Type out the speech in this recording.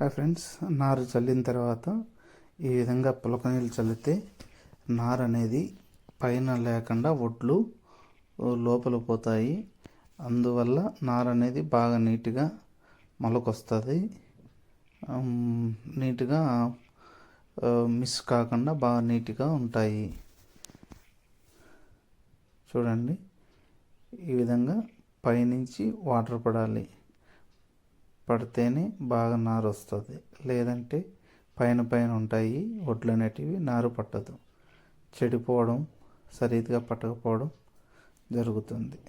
Hi friends నారు చల్లిన తర్వాత ఈ విధంగా పులక నీళ్ళు చల్లితే నారు అనేది పైన లేకుండా ఒడ్లు లోపల పోతాయి. అందువల్ల నారు అనేది బాగా నీట్గా మొలకొస్తుంది. నీట్గా మిస్ కాకుండా బాగా నీట్గా ఉంటాయి. చూడండి ఈ విధంగా పైనుంచి వాటర్ పడాలి. పడితేనే బాగా నారు వస్తుంది లేదంటే పైన పైన ఉంటాయి వడ్లు అనేటివి నారు పట్టదు. చెడిపోవడం సరిగ్గా పట్టకపోవడం జరుగుతుంది.